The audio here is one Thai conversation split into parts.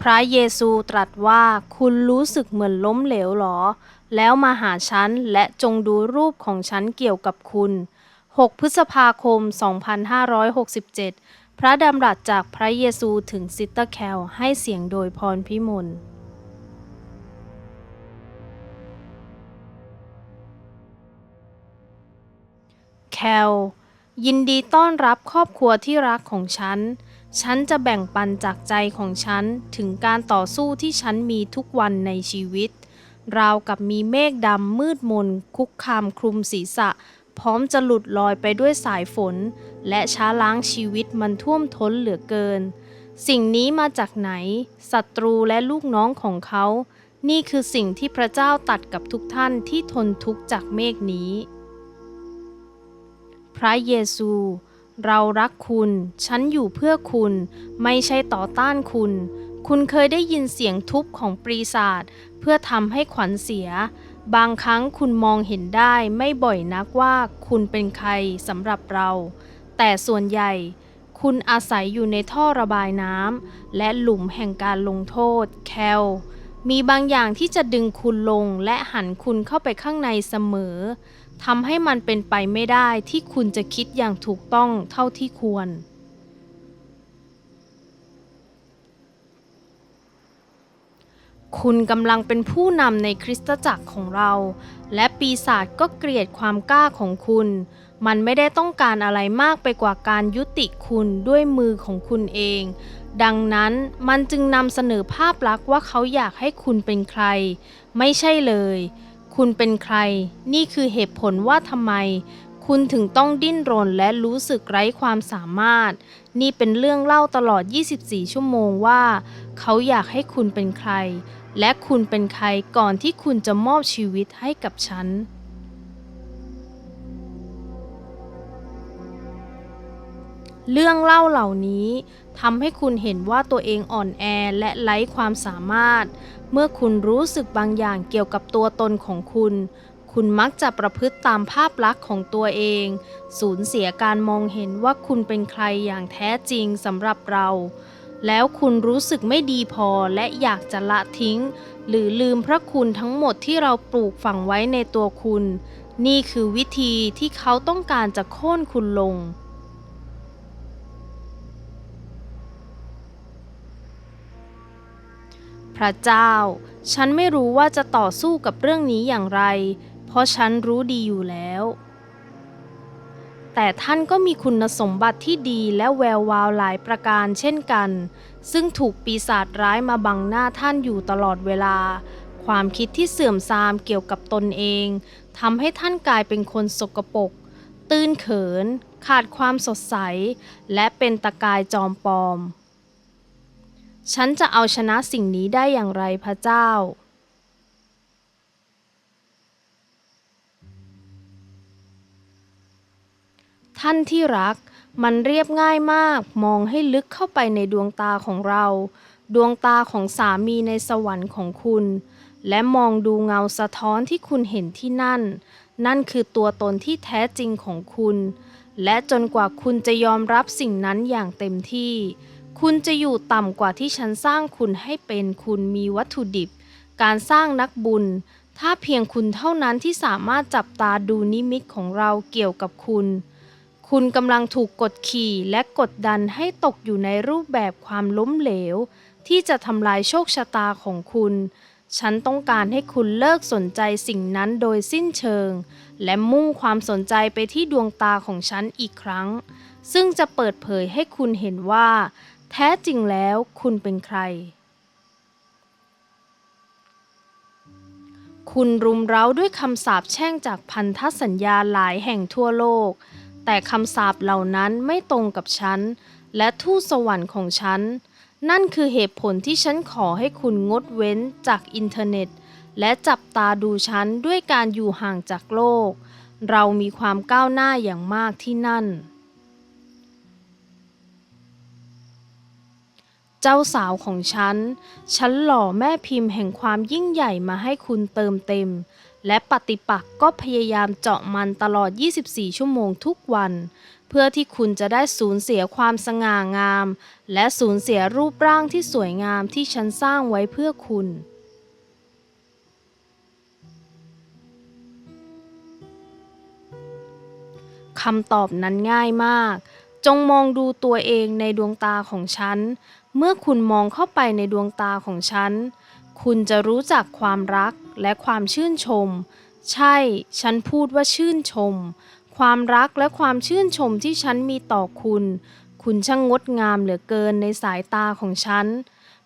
พระเยซูตรัสว่าคุณรู้สึกเหมือนล้มเหลวหรอ แล้วมาหาฉันและจงดูรูปของฉันเกี่ยวกับคุณ 6 พฤษภาคม 2567 พระดำรัสจากพระเยซูถึงซิสเตอร์แคลให้เสียงโดยพรพิมลแคลยินดีต้อนรับครอบครัวที่รักของฉัน ฉันจะแบ่งปันจากใจของฉันถึงการต่อสู้ที่ฉันมีทุกวันในชีวิต ราวกับมีเมฆดำมืดมน คุกคามคลุมศีรษะ พร้อมจะหลุดลอยไปด้วยสายฝน และช้าล้างชีวิตมันท่วมท้นเหลือเกิน สิ่งนี้มาจากไหนศัตรูและลูกน้องของเขา นี่คือสิ่งที่พระเจ้าตัดกับทุกท่านที่ทนทุกข์จากเมฆนี้ พระเยซู เรารักคุณ ฉันอยู่เพื่อคุณ ไม่ใช่ต่อต้านคุณ คุณเคยได้ยินเสียงทุบของปีศาจเพื่อทำให้ขวัญเสีย บางครั้งคุณมองเห็นได้ไม่บ่อยนักว่าคุณเป็นใครสำหรับเรา แต่ส่วนใหญ่ คุณอาศัยอยู่ในท่อระบายน้ำและหลุมแห่งการลงโทษแคล มีบางอย่างที่จะดึงคุณลงและหันคุณเข้าไปข้างในเสมอทำให้มันเป็นไปไม่ได้ที่คุณจะคิดอย่างถูกต้องเท่าที่ควร คุณกำลังเป็นผู้นำในคริสตจักรของเรา และปีศาจก็เกลียดความกล้าของคุณ มันไม่ได้ต้องการอะไรมากไปกว่าการยุติคุณด้วยมือของคุณเอง ดังนั้นมันจึงนำเสนอภาพลักษณ์ว่าเขาอยากให้คุณเป็นใคร ไม่ใช่เลย คุณเป็นใคร นี่คือเหตุผลว่าทำไม คุณถึงต้องดิ้นรนและรู้สึกไร้ความสามารถ นี่เป็นเรื่องเล่าตลอด 24 ชั่วโมงว่า เขาอยากให้คุณเป็นใคร และคุณเป็นใครก่อนที่คุณจะมอบชีวิตให้กับฉัน เรื่องเล่าเหล่านี้ทำให้คุณเห็นว่าตัวเองอ่อนแอและไร้ความสามารถ เมื่อคุณรู้สึกบางอย่างเกี่ยวกับตัวตนของคุณ คุณมักจะประพฤติตามภาพลักษณ์ของตัวเอง สูญเสียการมองเห็นว่าคุณเป็นใครอย่างแท้จริงสำหรับเรา แล้วคุณรู้สึกไม่ดีพอและอยากจะละทิ้ง หรือลืมพระคุณทั้งหมดที่เราปลูกฝังไว้ในตัวคุณ นี่คือวิธีที่เขาต้องการจะโค่นคุณลง ระเจ้า ฉันไม่รู้ว่าจะต่อสู้กับเรื่องนี้อย่างไร เพราะฉันรู้ดีอยู่แล้ว แต่ท่านก็มีคุณสมบัติที่ดีและแวววาวหลายประการเช่นกัน ซึ่งถูกปีศาจร้ายมาบังหน้าท่านอยู่ตลอดเวลา ความคิดที่เสื่อมทรามเกี่ยวกับตนเองทำให้ท่านกลายเป็นคนสกปรกตื้นเขิน ขาดความสดใส และเป็นตะกายจอมปลอม ฉันจะเอาชนะสิ่งนี้ได้อย่างไรพระเจ้า ท่านที่รัก มันเรียบง่ายมาก มองให้ลึกเข้าไปในดวงตาของเรา ดวงตาของสามีในสวรรค์ของคุณ และมองดูเงาสะท้อนที่คุณเห็นที่นั่น นั่นคือตัวตนที่แท้จริงของคุณ และจนกว่าคุณจะยอมรับสิ่งนั้นอย่างเต็มที่ คุณจะอยู่ต่ำกว่าที่ฉันสร้างคุณให้เป็นคุณมีวัตถุดิบ การสร้างนักบุญ ถ้าเพียงคุณเท่านั้นที่สามารถจับตาดูนิมิตของเราเกี่ยวกับคุณ คุณกำลังถูกกดขี่และกดดันให้ตกอยู่ในรูปแบบความล้มเหลว ที่จะทำลายโชคชะตาของคุณ ฉันต้องการให้คุณเลิกสนใจสิ่งนั้นโดยสิ้นเชิง และมุ่งความสนใจไปที่ดวงตาของฉันอีกครั้ง ซึ่งจะเปิดเผยให้คุณเห็นว่า แท้จริงแล้วคุณเป็นใคร คุณรุมเร้าด้วยคำสาปแช่งจากพันธสัญญาหลายแห่งทั่วโลก แต่คำสาปเหล่านั้นไม่ตรงกับฉัน และทูตสวรรค์ของฉัน นั่นคือเหตุผลที่ฉันขอให้คุณงดเว้นจากอินเทอร์เน็ต และจับตาดูฉันด้วยการอยู่ห่างจากโลก เรามีความก้าวหน้าอย่างมากที่นั่น เจ้าสาวของฉัน ฉันหล่อแม่พิมพ์แห่งความยิ่งใหญ่มาให้คุณเติมเต็ม และปฏิปักษ์ก็พยายามเจาะมันตลอด 24 ชั่วโมงทุกวัน เพื่อที่คุณจะได้สูญเสียความสง่างาม และสูญเสียรูปร่างที่สวยงามที่ฉันสร้างไว้เพื่อคุณคำตอบนั้นง่ายมาก จงมองดูตัวเองในดวงตาของฉัน เมื่อคุณมองเข้าไปในดวงตาของฉัน คุณจะรู้จักความรักและความชื่นชม ใช่ ฉันพูดว่าชื่นชม ความรักและความชื่นชมที่ฉันมีต่อคุณ คุณช่างงดงามเหลือเกินในสายตาของฉัน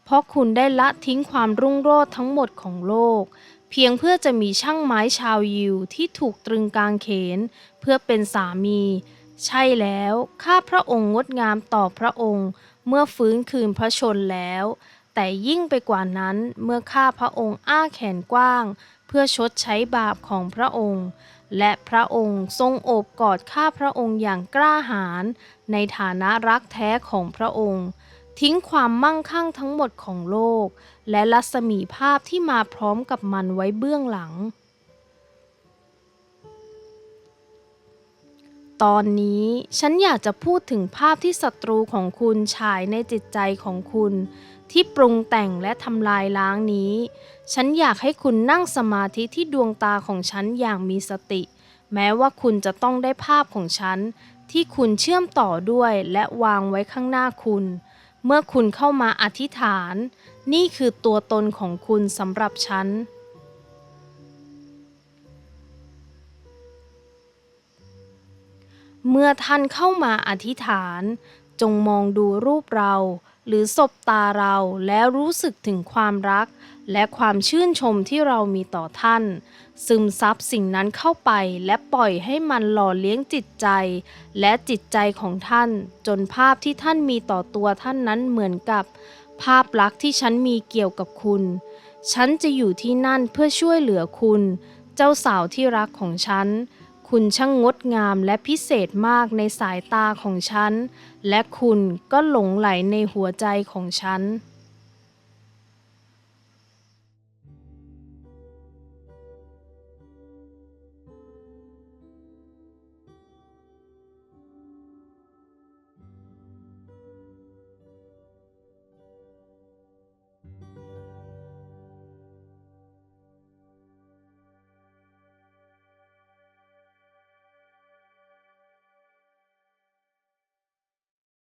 เพราะคุณได้ละทิ้งความรุ่งโรจน์ทั้งหมดของโลก เพียงเพื่อจะมีช่างไม้ชาวยิวที่ถูกตรึงกางเขน เพื่อเป็นสามี ใช่แล้ว ข้าพระองค์งดงามต่อพระองค์ เมื่อฟื้นคืนพระชนแล้ว แต่ยิ่งไปกว่านั้นเมื่อข้าพระองค์อ้าแขนกว้าง เพื่อชดใช้บาปของพระองค์ และพระองค์ทรงโอบกอดข้าพระองค์อย่างกล้าหาญในฐานะรักแท้ของพระองค์ ทิ้งความมั่งคั่งทั้งหมดของโลก และรัศมีภาพที่มาพร้อมกับมันไว้เบื้องหลัง ตอนนี้ฉันอยากจะพูดถึงภาพที่ศัตรูของคุณฉายในจิตใจของคุณ ที่ปรุงแต่งและทำลายล้างนี้ ฉันอยากให้คุณนั่งสมาธิที่ดวงตาของฉันอย่างมีสติ แม้ว่าคุณจะต้องได้ภาพของฉัน ที่คุณเชื่อมต่อด้วยและวางไว้ข้างหน้าคุณ เมื่อคุณเข้ามาอธิษฐาน นี่คือตัวตนของคุณสำหรับฉัน เมื่อท่านเข้ามาอธิษฐาน จงมองดูรูปเรา หรือสบตาเราแล้วรู้สึกถึงความรัก และความชื่นชมที่เรามีต่อท่าน ซึมซับสิ่งนั้นเข้าไปและปล่อยให้มันหล่อเลี้ยงจิตใจ และจิตใจของท่าน จนภาพที่ท่านมีต่อตัวท่านนั้นเหมือนกับ ภาพลักษณ์ที่ฉันมีเกี่ยวกับคุณ ฉันจะอยู่ที่นั่นเพื่อช่วยเหลือคุณ เจ้าสาวที่รักของฉัน คุณช่างงดงามและพิเศษมากในสายตาของฉัน และคุณก็หลงไหลในหัวใจของฉัน